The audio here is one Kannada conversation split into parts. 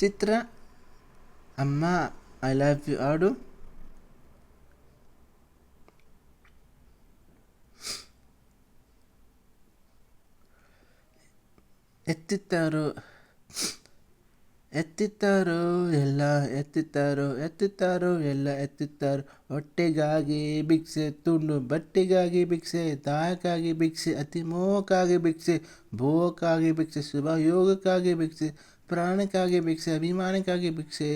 ಚಿತ್ರ. ಅಮ್ಮ ಐ ಲವ್ ಯು ಹಾಡು. ಎತ್ತಿತ್ತಾರೋ. ಎತ್ತಿತ್ತಾರೋ, ಎಲ್ಲ ಎತ್ತಿತ್ತಾರೋ. ಎತ್ತಿತ್ತಾರೋ, ಎಲ್ಲ ಎತ್ತಿತ್ತಾರೋ. ಹೊಟ್ಟೆಗಾಗಿ ಭಿಕ್ಷೆ, ತುಂಡು ಬಟ್ಟೆಗಾಗಿ ಭಿಕ್ಷೆ, ತಾಯಕ್ಕಾಗಿ ಭಿಕ್ಷೆ ಅತಿ ಮೋಹಕ್ಕಾಗಿ ಭಿಕ್ಷೆ ಭೋಗಕ್ಕಾಗಿ ಭಿಕ್ಷೆ ಶುಭ ಯೋಗಕ್ಕಾಗಿ ಭಿಕ್ಷೆ. ಪ್ರಾಣಕ್ಕಾಗಿ ಭಿಕ್ಷೆ, ಅಭಿಮಾನಕ್ಕಾಗಿ ಭಿಕ್ಷೆ,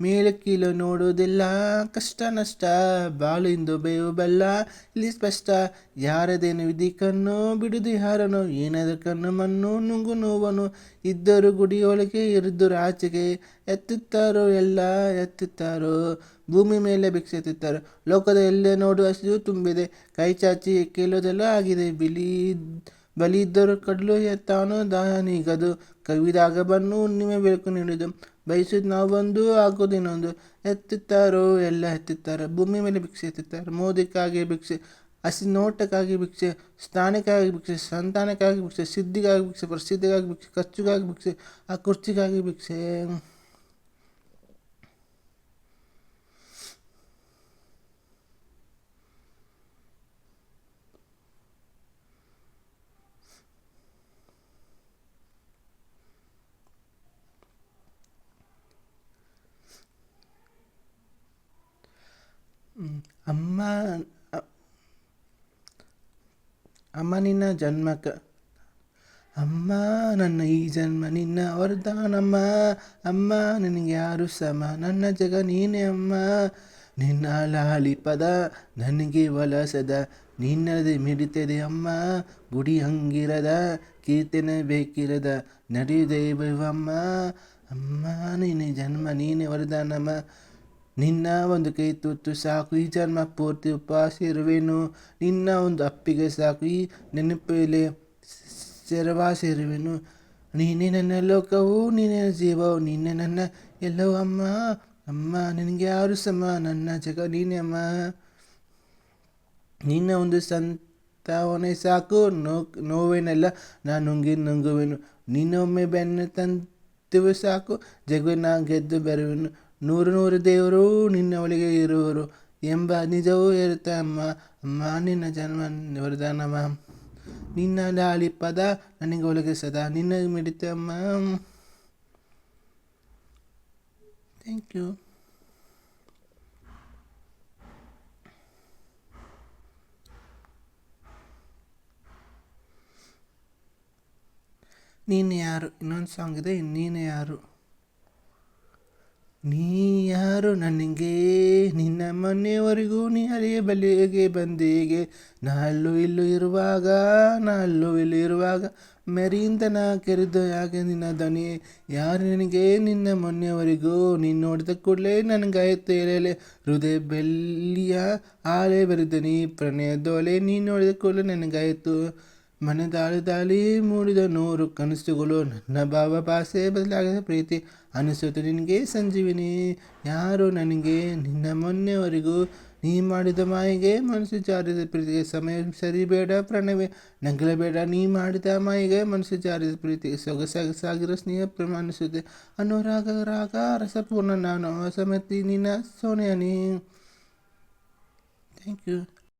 ಮೇಲೆ ಕೀಳು ನೋಡುವುದಿಲ್ಲ, ಕಷ್ಟ ನಷ್ಟ ಬಾಳು ಇಂದು ಬೇವು ಬೆಲ್ಲ, ಇಲ್ಲಿ ಸ್ಪಷ್ಟ, ಯಾರದೇನು ವಿಧಿ ಕಣ್ಣು ಬಿಡುದು ಯಾರನು ಏನಾದ ಕಣ್ಣು ಮಣ್ಣು ನುಂಗು ನೋವನು, ಇದ್ದರು ಗುಡಿಯೊಳಗೆ ಇರಿದ್ದರು ಆಚೆಗೆ ಎತ್ತುತ್ತಾರೋ ಎಲ್ಲ ಎತ್ತುತ್ತಾರೋ, ಭೂಮಿ ಮೇಲೆ ಭಿಕ್ಷೆ ಎತ್ತುತ್ತಾರೋ, ಲೋಕದ ಎಲ್ಲೇ ನೋಡು ತುಂಬಿದೆ, ಕೈ ಚಾಚಿ ಕೇಳೋದೆಲ್ಲ ಆಗಿದೆ, ಬಿಳಿ ಬಲಿ ಇದ್ದರು ಕಡಲು ಎತ್ತಾನು ದಾನಿಗದು ಕವಿದಾಗ ಬನ್ನು ಹುಣ್ಣಿಮೆ ಬೆಳಕು ನೀಡಿದು. ಬಯಸಿದ ನಾವು ಬಂದು ಆಗೋದಿನ್ನೊಂದು ಎತ್ತಿತ್ತಾರೋ, ಎಲ್ಲ ಎತ್ತಿತ್ತಾರೆ. ಭೂಮಿ ಮೇಲೆ ಭಿಕ್ಷೆ ಎತ್ತಿತ್ತಾರೆ. ಮೋದಕ್ಕಾಗಿ ಭಿಕ್ಷೆ ಹಸಿ ನೋಟಕ್ಕಾಗಿ ಭಿಕ್ಷೆ ಸ್ಥಾನಕ್ಕಾಗಿ ಭಿಕ್ಷೆ, ಸಂತಾನಕ್ಕಾಗಿ ಭಿಕ್ಷೆ, ಸಿದ್ಧಿಗಾಗಿ ಭಿಕ್ಷೆ, ಪ್ರಸಿದ್ಧಿಗಾಗಿ ಭಿಕ್ಷೆ, ಖರ್ಚಿಗಾಗಿ ಭಿಕ್ಷೆ ಆ ಕುರ್ಚಿಗಾಗಿ ಭಿಕ್ಷೆ. ಅಮ್ಮ ಅಮ್ಮ ನಿನ್ನ ಜನ್ಮಕ. ಅಮ್ಮ, ನನ್ನ ಈ ಜನ್ಮ, ನಿನ್ನ ವರದಾನಮ್ಮ ಅಮ್ಮ. ನಿನಗೆ ಯಾರು ಸಮ? ನನ್ನ ಜಗ ನೀನೇ, ಅಮ್ಮ. ನಿನ್ನ ಲಾಲಿ ಪದ ನನಗೆ ವಲಸದ. ನಿನ್ನದೇ ಮಿಡಿತದೆ, ಅಮ್ಮ. ಗುಡಿ ಹಂಗಿರದ, ಕೀರ್ತನೆ ಬೇಕಿರದ. ನಡೆಯುದೇವಮ್ಮ ಅಮ್ಮ. ನಿನ್ನ ಜನ್ಮ, ನೀನೇ ವರದಾನಮ್ಮ ನಿನ್ನ ಒಂದು ಕೈ ತುತ್ತು ಸಾಕು, ಈ ಜನ್ಮ ಪೂರ್ತಿ ಉಪವಾಸ ಇರುವೆನು ನಿನ್ನ ಒಂದು ಅಪ್ಪಿಗೆ ಸಾಕು, ಈ ನೆನಪಿಲೆ ಸೆರವಾಸ ಇರುವೆನು ನೀನೇ ನನ್ನ ಲೋಕವು, ನೀನೇ ಜೀವವು, ನೀನೇ ನನ್ನ ಎಲ್ಲವೂ ಅಮ್ಮ. ಅಮ್ಮ, ನಿನಗೆ ಯಾರು ಸಮ? ನನ್ನ ಜಗ ನೀನೇ ಅಮ್ಮ. ನಿನ್ನ ಒಂದು ಸಂತಾವನೆ ಸಾಕು, ನೋ, ನೋವೇನೆಲ್ಲ, ನಾನು ನುಂಗಿ ನುಂಗುವೆನು. ನಿನ್ನೊಮ್ಮೆ ಬೆನ್ನು ತಂತುವೆ ಸಾಕು ಜಗುವಿನ ಗೆದ್ದು ಬರುವೆನು. ನೂರು ನೂರು ದೇವರು ನಿನ್ನ ಒಳಗೆ ಇರುವರು ಎಂಬ ನಿಜವೂ ಇರುತ್ತೆ ಅಮ್ಮ. ಅಮ್ಮ, ನಿನ್ನ ಜನ್ಮ ವರದಾನಮ್ಮ ನಿನ್ನ ಲಾಳಿ ಪದ ನನಗೆ ಸದಾ ನಿನ್ನ ಮಿಡಿತೆ ಅಮ್ಮ. ಥ್ಯಾಂಕ್ ಯು ನೀನು ಯಾರು? ಇನ್ನೊಂದು ಸಾಂಗ್ ಇದೆ, ನೀನು ಯಾರು? ನೀ ಯಾರು ನನಗೆ ನಿನ್ನ ಮನೆಯವರೆಗೂ ನೀ ಅಲೆಯ ಬಲೆಗೆ ಬಂದೀಗೆ. ನಾಲ್ಲು ಇಲ್ಲು ಇರುವಾಗ ನಾಲ್ಲು ಇಲ್ಲು ಇರುವಾಗ ಮೆರಿಯಿಂದ ನಾ ಕೆರೆದು ಯಾಕೆ ನಿನ್ನ ದನಿ ಯಾರು ನನಗೆ? ನಿನ್ನ ಮೊನ್ನೆವರೆಗೂ ನೀನು ನೋಡಿದ ಕೂಡಲೇ ನನಗಾಯ್ತು ಎಲೆಲೆ ಹೃದಯ ಬೆಲ್ಲಿಯ ಆಲೆ ಬರೆದನಿ ಪ್ರಣಯದೋಲೆ. ನೀನು ನೋಡಿದ ಕೂಡಲೇ ನನಗಾಯಿತು ಮನೆ ದಾಳಿ ದಾಳಿ ಮೂಡಿದ ನೂರು ಕನಸುಗಳು ನನ್ನ ಭಾವ ಭಾಷೆ ಬದಲಾಗದ ಪ್ರೀತಿ ಅನಿಸುತ್ತೆ ನಿನಗೆ ಸಂಜೀವಿನಿ. ಯಾರು ನನಗೆ? ನಿನ್ನ ಮೊನ್ನೆವರೆಗೂ ನೀ ಮಾಡಿದ ಮಾಯಿಗೆ ಮನಸ್ಸು ಜಾರಿದ ಪ್ರೀತಿಗೆ ಸಮಯ ಸರಿ ಬೇಡ ಪ್ರಣವೇ. ನಗಲಬೇಡ ನೀ ಮಾಡಿದ ಮಾಯಿಗೆ ಮನಸ್ಸು ಜಾರಿದ ಪ್ರೀತಿಗೆ ಸೊಗಸಾಗಿ ಸಾಗಿರೋ ಸ್ನೇಹ ಪ್ರೇಮ ಅನಿಸುತ್ತೆ. ಅನುರಾಗ ರಾಗ ರಸಪೂರ್ಣ ನಾನು ಸಮೇತಿ ನಿನ್ನ ಸೋನೆಯ ನೀ ಥ್ಯಾಂಕ್ ಯು